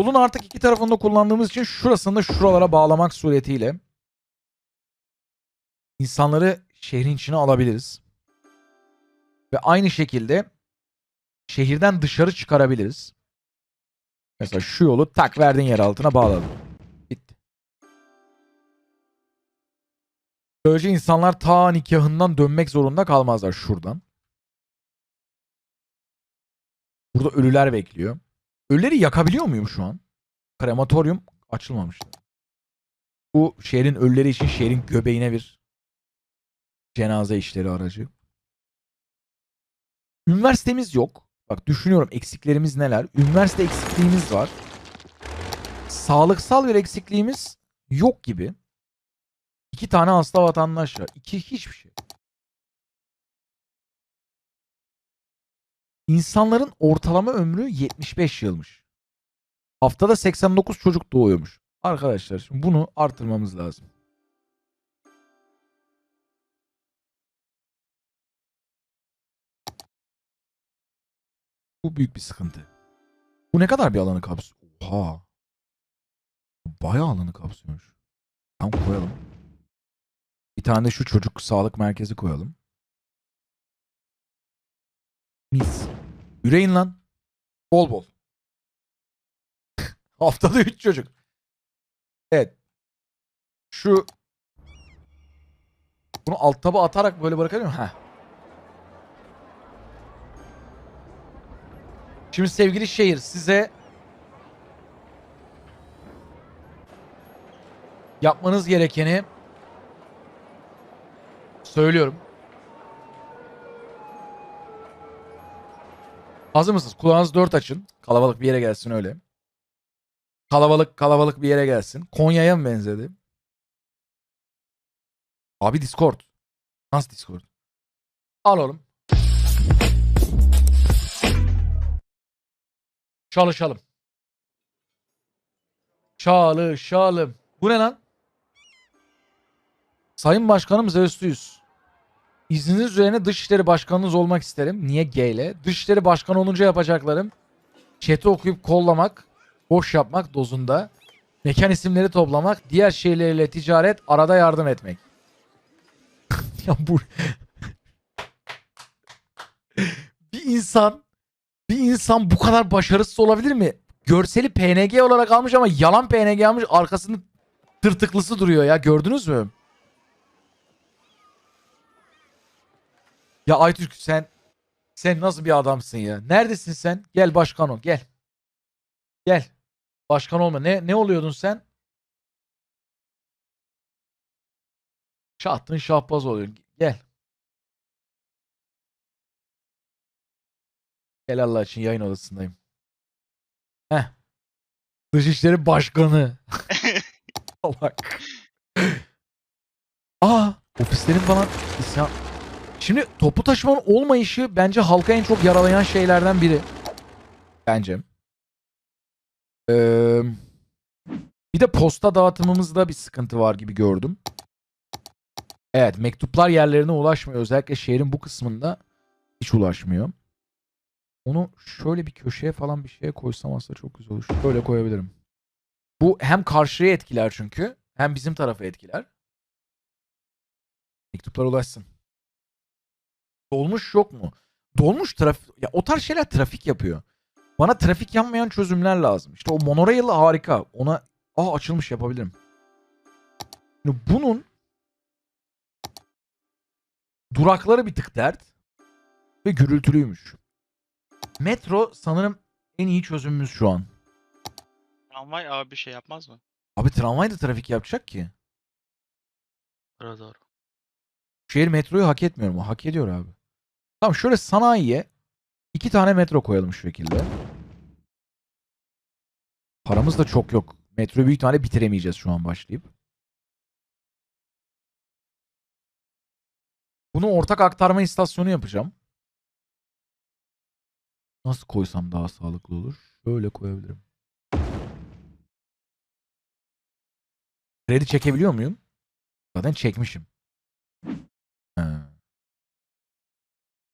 Yolun artık iki tarafında kullandığımız için şurasını da şuralara bağlamak suretiyle insanları şehrin içine alabiliriz. Ve aynı şekilde şehirden dışarı çıkarabiliriz. Mesela şu yolu tak verdiğin yer altına bağladın. Bitti. Böylece insanlar ta nikahından dönmek zorunda kalmazlar şuradan. Burada ölüler bekliyor. Ölüleri yakabiliyor muyum şu an? Krematoryum açılmamıştı. Bu şehrin ölüleri için şehrin göbeğine bir cenaze işleri aracı. Üniversitemiz yok. Bak düşünüyorum eksiklerimiz neler. Üniversite eksikliğimiz var. Sağlıksal bir eksikliğimiz yok gibi. İki tane hasta vatandaş var. İki hiçbir şey. İnsanların ortalama ömrü 75 yılmış. Haftada 89 çocuk doğuyormuş. Arkadaşlar şimdi bunu artırmamız lazım. Bu büyük bir sıkıntı. Bu ne kadar bir alanı kapsıyor? Oha. Bayağı alanı kapsıyormuş. Tamam koyalım. Bir tane de şu çocuk sağlık merkezi koyalım. Mis. Yüreğin lan. Bol bol. Haftada 3 çocuk. Evet. Şu bunu alt taba atarak böyle bırakabiliyor muyum? Heh. Şimdi sevgili şehir size yapmanız gerekeni söylüyorum. Hazır mısınız? Kulağınızı dört açın. Kalabalık bir yere gelsin öyle. Kalabalık kalabalık bir yere gelsin. Konya'ya mı benzedi? Abi Discord. Nasıl Discord? Al oğlum. Çalışalım. Çalışalım. Bu ne lan? Sayın Başkanım Zeustuyuz. İzniniz üzerine Dışişleri Başkanınız olmak isterim. Niye G ile? Dışişleri Başkanı olunca yapacaklarım. Chat'i okuyup kollamak, boş yapmak dozunda. Mekan isimleri toplamak, diğer şeylerle ticaret, arada yardım etmek. ya bu... bir insan bir insan bu kadar başarısız olabilir mi? Görseli PNG olarak almış ama yalan PNG almış arkasında tırtıklısı duruyor ya gördünüz mü? Ya Aytürk sen sen nasıl bir adamsın ya? Neredesin sen? Gel başkan ol gel. Gel. Başkan olma. Ne ne oluyordun sen? Şahtın şahbaz oluyorsun. Gel. Gel Allah için yayın odasındayım. Heh. Dışişleri Başkanı. Salak. Aa, ofislerin falan isyan. Şimdi toplu taşımanın olmayışı bence halka en çok yaralayan şeylerden biri. Bence. Ee, bir de posta dağıtımımızda bir sıkıntı var gibi gördüm. Evet mektuplar yerlerine ulaşmıyor. Özellikle şehrin bu kısmında hiç ulaşmıyor. Onu şöyle bir köşeye falan bir şeye koysam aslında çok güzel olur. Şöyle koyabilirim. Bu hem karşıya etkiler çünkü hem bizim tarafa etkiler. Mektuplar ulaşsın. Dolmuş yok mu? Dolmuş trafik ya o tarz şeyler trafik yapıyor. Bana trafik yanmayan çözümler lazım. İşte o monorail harika. Ona aa açılmış yapabilirim. Şimdi bunun durakları bir tık dert ve gürültülüymüş. Metro sanırım en iyi çözümümüz şu an. Tramvay abi bir şey yapmaz mı? Abi tramvay da trafik yapacak ki. Doğru doğru. Şehir metroyu hak etmiyor mu? Hak ediyor abi. Tamam şöyle sanayiye iki tane metro koyalım şu şekilde. Paramız da çok yok. Metroyu büyük ihtimalle bitiremeyeceğiz şu an başlayıp. Bunu ortak aktarma istasyonu yapacağım. Nasıl koysam daha sağlıklı olur? Şöyle koyabilirim. Kredi çekebiliyor muyum? Zaten çekmişim. He.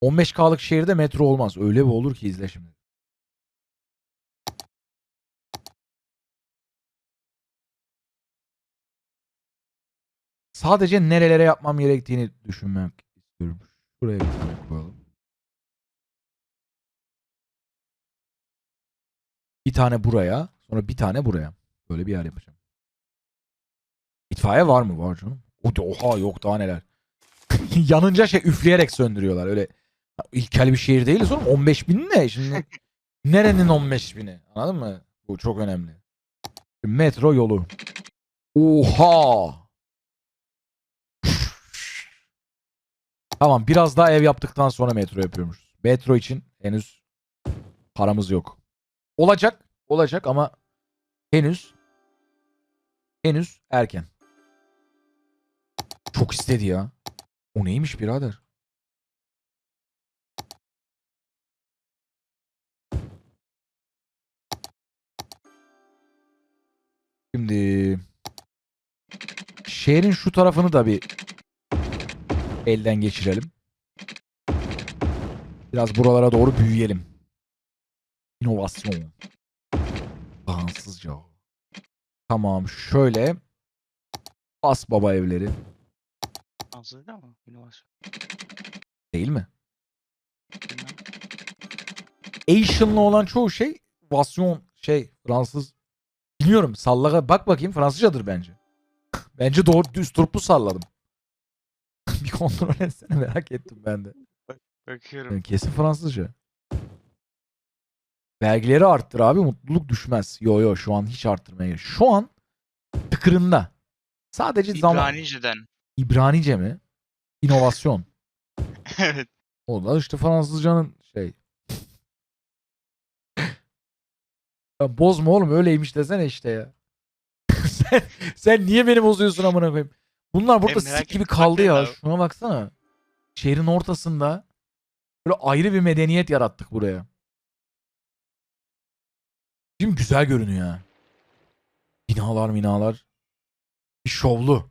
15K'lık şehirde metro olmaz. Öyle bir olur ki izle şimdi. Sadece nerelere yapmam gerektiğini düşünmek istiyorum. Şuraya bir tane koyalım. Bir tane buraya. Sonra bir tane buraya. Böyle bir yer yapacağım. İtfaiye var mı? Var canım. Oha yok daha neler. Yanınca şey üfleyerek söndürüyorlar. Öyle ilkel bir şehir değiliz oğlum. 15 bin ne? Şimdi nerenin 15 bini? Anladın mı? Bu çok önemli. Metro yolu. Oha! Tamam biraz daha ev yaptıktan sonra metro yapıyormuşuz. Metro için henüz paramız yok. Olacak. Olacak ama henüz henüz erken. Çok istedi ya. O neymiş birader? Şimdi şehrin şu tarafını da bir elden geçirelim. Biraz buralara doğru büyüyelim. İnovasyon. Bağımsızca. Tamam şöyle. Bas baba evleri. Değil mi? İnovasyon. Değil mi? Bilmem. Asian'lı olan çoğu şey vasyon şey Fransız. Bilmiyorum salla bak bakayım Fransızcadır bence. bence doğru düz turplu salladım. bir kontrol etsene merak ettim ben de. Bakıyorum. Yani kesin Fransızca. Vergileri arttır abi mutluluk düşmez. Yo yo şu an hiç arttırmaya gerek. Şu an tıkırında. Sadece zaman. İbranice'den. İbranice mi? İnovasyon. evet. O da işte Fransızcanın ya bozma oğlum öyleymiş desene işte ya. sen, sen niye beni bozuyorsun amına koyayım? Bunlar burada merak sik gibi ettim, kaldı ya. abi. Şuna baksana. Şehrin ortasında böyle ayrı bir medeniyet yarattık buraya. Şimdi güzel görünüyor ha. Binalar binalar. Bir şovlu.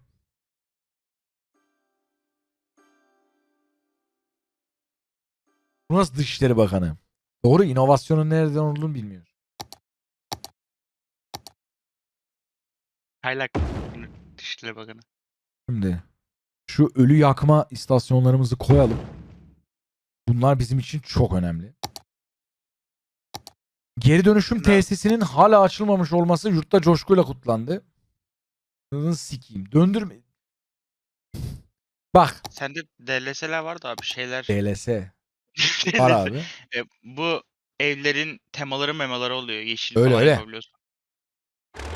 Burası Dışişleri Bakanı. Doğru inovasyonun nereden olduğunu bilmiyor. Haylak. Dışişleri Bakanı. Şimdi şu ölü yakma istasyonlarımızı koyalım. Bunlar bizim için çok önemli. Geri dönüşüm Bunlar- tesisinin hala açılmamış olması yurtta coşkuyla kutlandı. Bunu sikeyim. Döndürme. Bak. Sende DLS'ler vardı abi şeyler. DLS. Var abi. E, bu evlerin temaları memaları oluyor. Yeşil Öyle, falan öyle. yapabiliyorsun.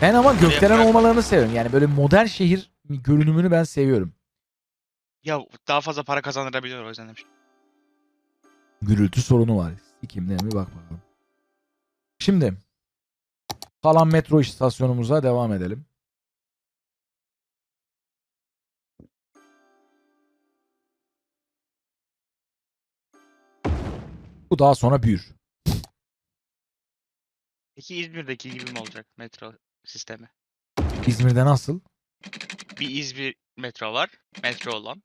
Ben ama gökdelen yaprak- olmalarını seviyorum. Yani böyle modern şehir görünümünü ben seviyorum. Ya daha fazla para kazandırabiliyor o yüzden demiş. Gürültü sorunu var. Sikimde mi bak bakalım. Şimdi kalan metro istasyonumuza devam edelim. Bu daha sonra büyür. Peki İzmir'deki gibi mi olacak metro sistemi? İzmir'de nasıl? Bir İzmir metro var. Metro olan.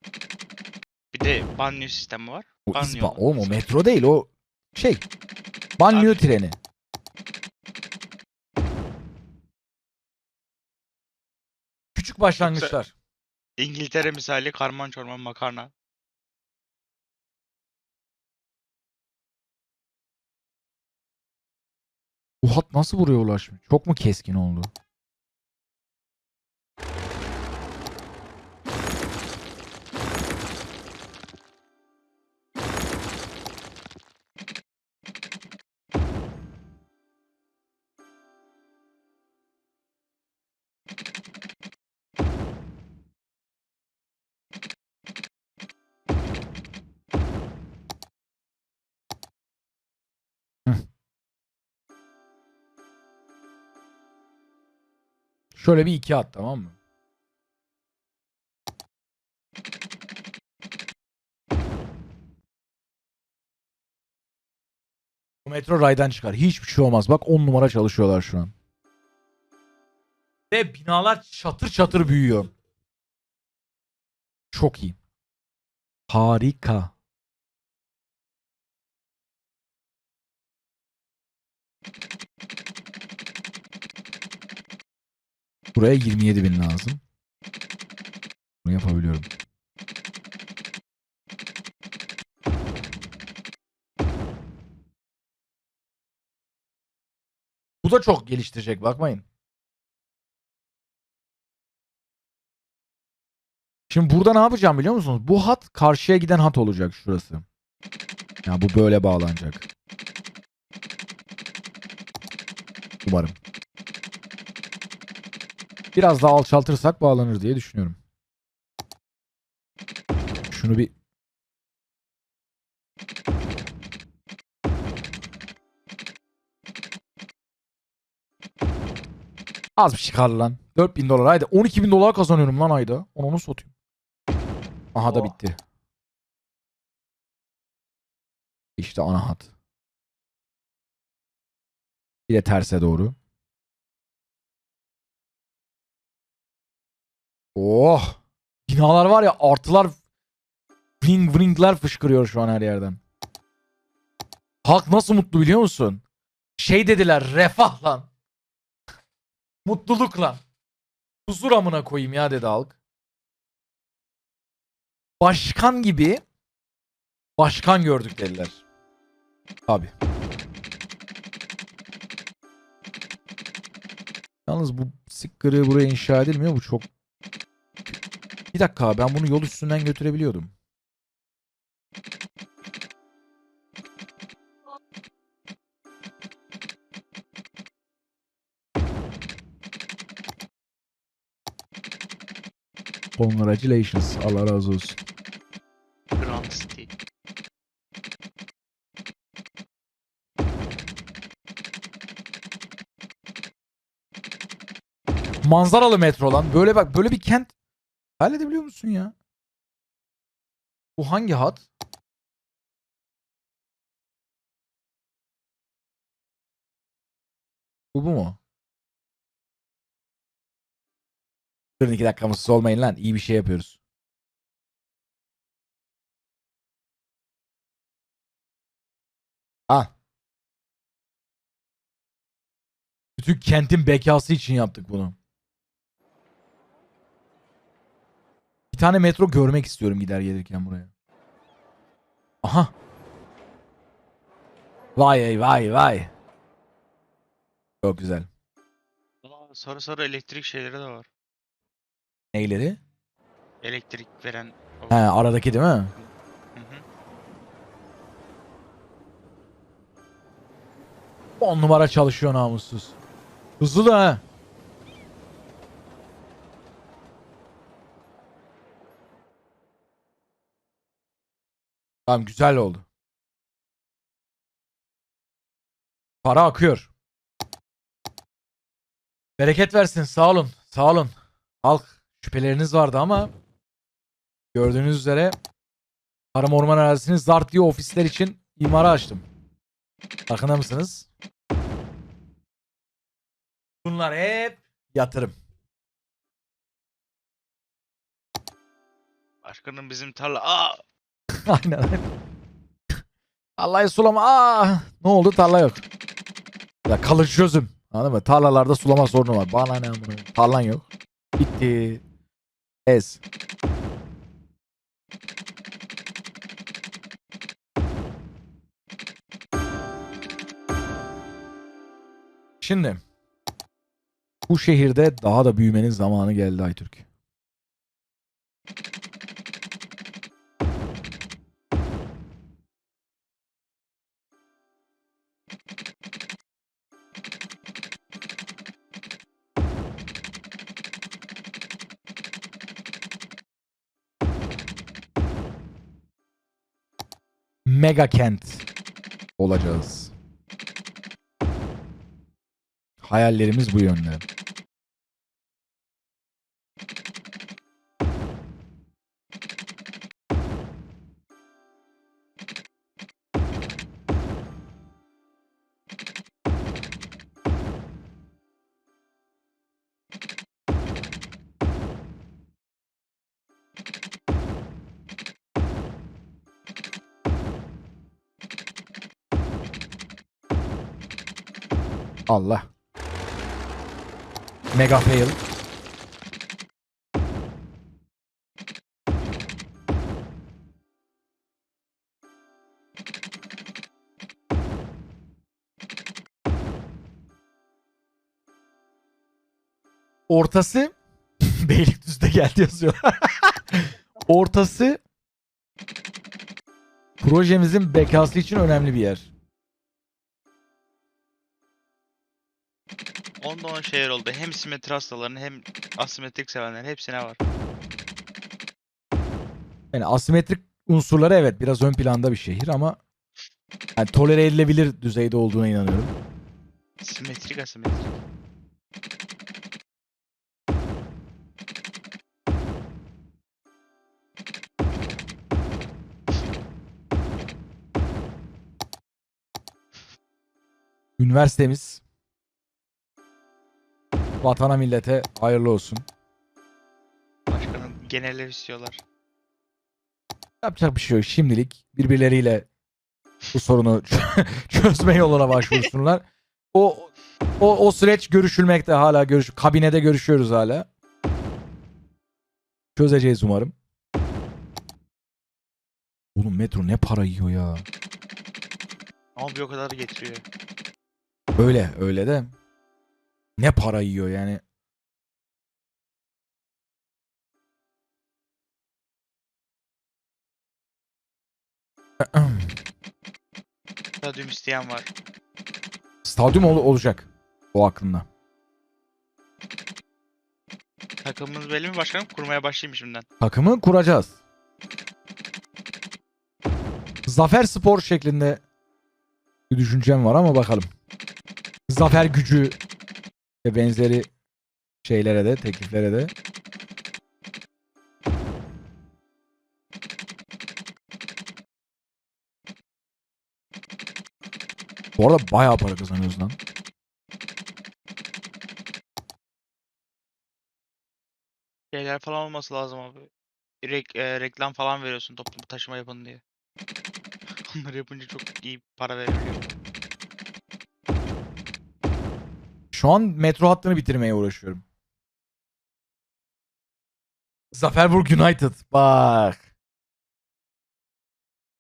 Bir de banliyö sistemi var. O Banliyö İzba, olan. oğlum o metro değil o şey. Banliyö Abi- treni. Küçük başlangıçlar. İngiltere misali karman çorman makarna. Bu hat nasıl buraya ulaşmış? Çok mu keskin oldu? Şöyle bir iki at tamam mı? Bu metro raydan çıkar. Hiçbir şey olmaz. Bak 10 numara çalışıyorlar şu an. Ve binalar çatır çatır büyüyor. Çok iyi. Harika. Buraya 27 bin lazım. Bunu yapabiliyorum. Bu da çok geliştirecek bakmayın. Şimdi burada ne yapacağım biliyor musunuz? Bu hat karşıya giden hat olacak şurası. Ya bu böyle bağlanacak. Umarım. Biraz daha alçaltırsak bağlanır diye düşünüyorum. Şunu bir Az bir şey kaldı lan. 4000 dolar haydi. 12 bin dolar kazanıyorum lan ayda. Onu onu satayım. Aha da bitti. İşte ana hat. Bir de terse doğru. Oh. Binalar var ya artılar bling blingler fışkırıyor şu an her yerden. Halk nasıl mutlu biliyor musun? Şey dediler refah lan. Mutluluk lan. Huzur amına koyayım ya dedi halk. Başkan gibi başkan gördük dediler. Abi. Yalnız bu sıkkırı buraya inşa edilmiyor. Bu çok... Bir dakika ben bunu yol üstünden götürebiliyordum. Congratulations. Allah razı olsun. Manzaralı metro lan. Böyle bak böyle bir kent halledebiliyor musun ya? Bu hangi hat? Bu bu mu? Durun iki dakika mısız olmayın lan. İyi bir şey yapıyoruz. Ah. Bütün kentin bekası için yaptık bunu. Bir tane metro görmek istiyorum gider gelirken buraya. Aha. Vay vay vay. Çok güzel. Aa, sarı sarı elektrik şeyleri de var. Neyleri? Elektrik veren. He aradaki değil mi? Hı hı. 10 numara çalışıyor namussuz. Hızlı da ha. Tamam güzel oldu. Para akıyor. Bereket versin sağ olun sağ olun. Halk şüpheleriniz vardı ama gördüğünüz üzere Tarım Orman Arazisi'ni zart diye ofisler için imara açtım. Farkında mısınız? Bunlar hep yatırım. Başkanım bizim tarla. Aa! Aynen aynen. Tarlayı sulama. Aa, ne oldu tarla yok. Ya kalıcı çözüm. Anladın mı? Tarlalarda sulama sorunu var. Bana ne amına. Tarlan yok. Bitti. Ez. Şimdi bu şehirde daha da büyümenin zamanı geldi Aytürk. Mega kent olacağız. Hayallerimiz bu yönde. Allah. Mega fail. Ortası Beylikdüzü'de geldi yazıyor. Ortası projemizin bekası için önemli bir yer. Onda on şehir oldu. Hem simetri hastalarının hem asimetrik sevenlerin hepsine var. Yani asimetrik unsurları evet biraz ön planda bir şehir ama yani tolere edilebilir düzeyde olduğuna inanıyorum. Simetrik asimetrik. Üniversitemiz vatana millete hayırlı olsun. Başkanın genel ev istiyorlar. Yapacak bir şey yok. Şimdilik birbirleriyle bu sorunu çözme yoluna başvursunlar. O o o süreç görüşülmekte hala görüş kabinede görüşüyoruz hala. Çözeceğiz umarım. Oğlum metro ne para yiyor ya. Ama bir o kadar getiriyor. Öyle öyle de. Ne para yiyor yani. Stadyum isteyen var. Stadyum ol- olacak. O aklımda. Takımımız belli mi başkanım? Kurmaya başlayayım şimdiden. Takımı kuracağız. Zafer Spor şeklinde bir düşüncem var ama bakalım. Zafer gücü ve benzeri şeylere de, tekliflere de. Bu arada bayağı para kazanıyoruz lan. Şeyler falan olması lazım abi. Rek- e, reklam falan veriyorsun toplu taşıma yapın diye. Onları yapınca çok iyi para verebiliyor. Şu an metro hattını bitirmeye uğraşıyorum. Zaferburg United. Bak.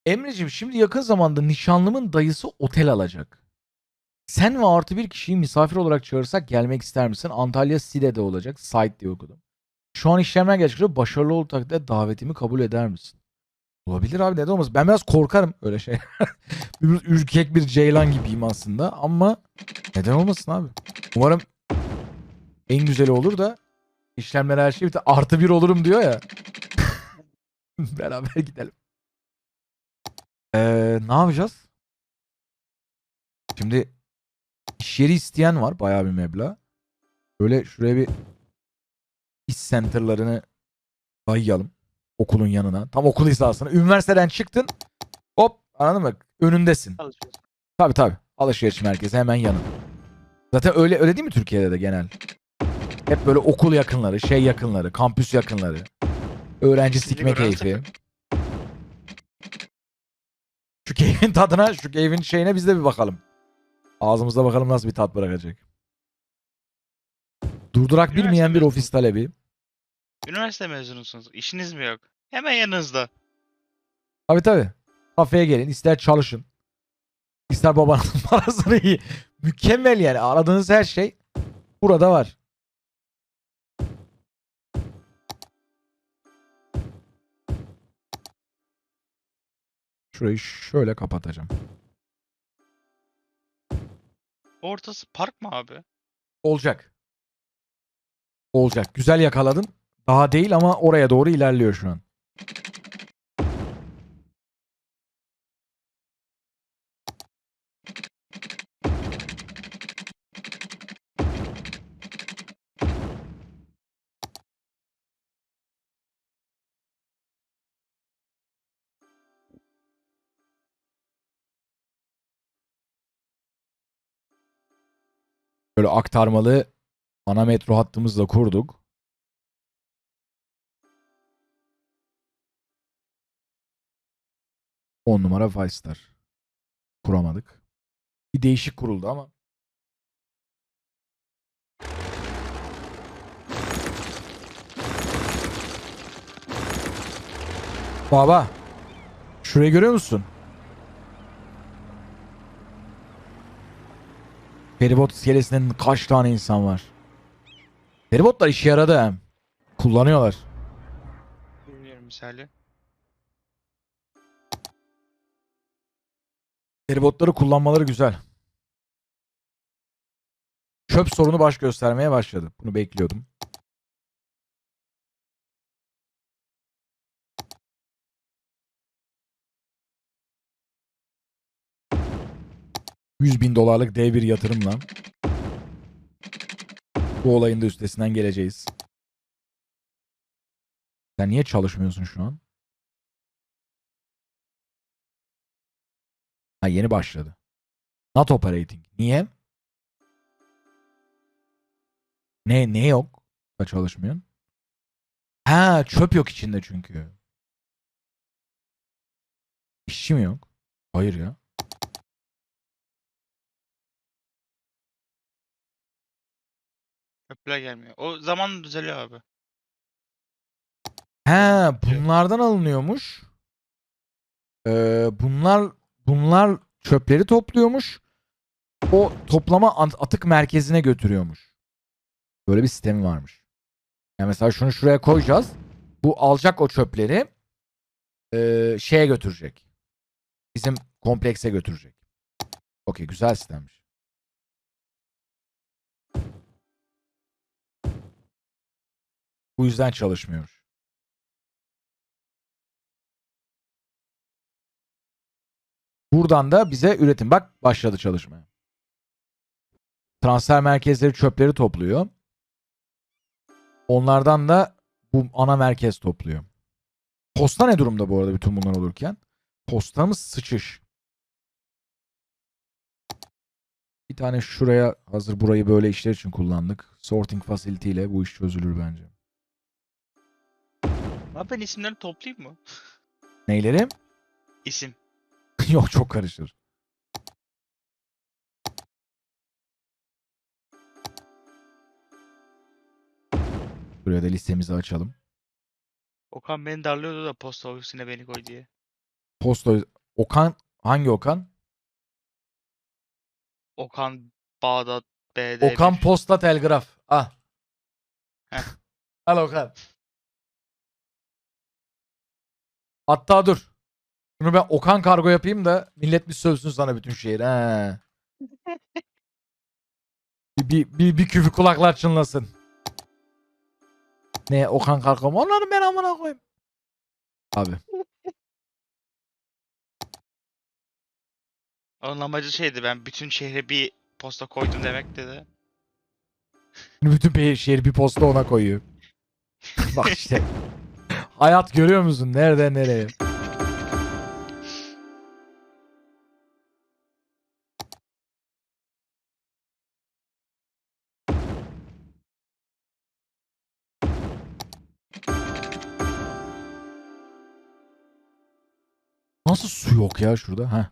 Emre'cim şimdi yakın zamanda nişanlımın dayısı otel alacak. Sen ve artı bir kişiyi misafir olarak çağırırsak gelmek ister misin? Antalya Side'de olacak. Site diye okudum. Şu an işlemler gerçekleşiyor. Başarılı olduğu takdirde davetimi kabul eder misin? Olabilir abi neden olmaz? Ben biraz korkarım öyle şey. Ürkek bir ceylan gibiyim aslında ama neden olmasın abi? Umarım en güzeli olur da işlemler her şey biter. Artı bir olurum diyor ya. Beraber gidelim. Ee, ne yapacağız? Şimdi iş yeri isteyen var bayağı bir meblağ. Böyle şuraya bir iş center'larını dayayalım. Okulun yanına. Tam okul hizasına. Üniversiteden çıktın. Hop anladın mı? Önündesin. Alışıyorsun. Tabii tabii. Alışveriş merkezi hemen yanın. Zaten öyle öyle değil mi Türkiye'de de genel? Hep böyle okul yakınları, şey yakınları, kampüs yakınları. Öğrenci sikme keyfi. Şu keyfin tadına, şu keyfin şeyine biz de bir bakalım. Ağzımızda bakalım nasıl bir tat bırakacak. Durdurak Üniversite bilmeyen bir mezunu. ofis talebi. Üniversite mezunusunuz. İşiniz mi yok? Hemen yanınızda. Tabii tabii. Kafeye gelin, ister çalışın. ister babanın parasını iyi. Mükemmel yani. Aradığınız her şey burada var. Şurayı şöyle kapatacağım. Ortası park mı abi? Olacak. Olacak. Güzel yakaladın. Daha değil ama oraya doğru ilerliyor şu an. Böyle aktarmalı ana metro hattımızı da kurduk. On numara Five. Kuramadık. Bir değişik kuruldu ama. Baba. Şurayı görüyor musun? Feribot iskelesinden kaç tane insan var? Feribotlar işe yaradı hem. Kullanıyorlar. Bilmiyorum misali. Feribotları kullanmaları güzel. Çöp sorunu baş göstermeye başladı. Bunu bekliyordum. ...100 bin dolarlık dev bir yatırımla... ...bu olayın da üstesinden geleceğiz. Sen niye çalışmıyorsun şu an? Ha yeni başladı. Not operating. Niye? Ne ne yok? Da çalışmıyorsun. Ha çöp yok içinde çünkü. İşçi mi yok? Hayır ya. Köprüler gelmiyor. O zaman düzeliyor abi. He bunlardan alınıyormuş. Ee, bunlar bunlar çöpleri topluyormuş. O toplama at- atık merkezine götürüyormuş. Böyle bir sistemi varmış. Yani mesela şunu şuraya koyacağız. Bu alacak o çöpleri ee, şeye götürecek. Bizim komplekse götürecek. Okey güzel sistemmiş. Bu yüzden çalışmıyor. Buradan da bize üretim. Bak başladı çalışmaya. Transfer merkezleri çöpleri topluyor. Onlardan da bu ana merkez topluyor. Posta ne durumda bu arada bütün bunlar olurken? Postamız sıçış. Bir tane şuraya hazır burayı böyle işler için kullandık. Sorting facility ile bu iş çözülür bence. Abi ben isimleri toplayayım mı? Neyleri? İsim. Yok çok karışır. Buraya da listemizi açalım. Okan beni darlıyordu da posta ofisine beni koy diye. Posta Okan hangi Okan? Okan Bağdat BD. Okan Posta Telgraf. Ah. Al Okan. Hatta dur. Şunu ben Okan kargo yapayım da millet bir sövsün sana bütün şehir. He. bir, bir, bir, bir küfü kulaklar çınlasın. Ne Okan kargo mu? Onları ben amına koyayım. Abi. Onun amacı şeydi ben bütün şehre bir posta koydum demek dedi. Bütün şehir bir posta ona koyuyor. Bak işte. Hayat görüyor musun? Nereden nereye? Nasıl su yok ya şurada? Ha.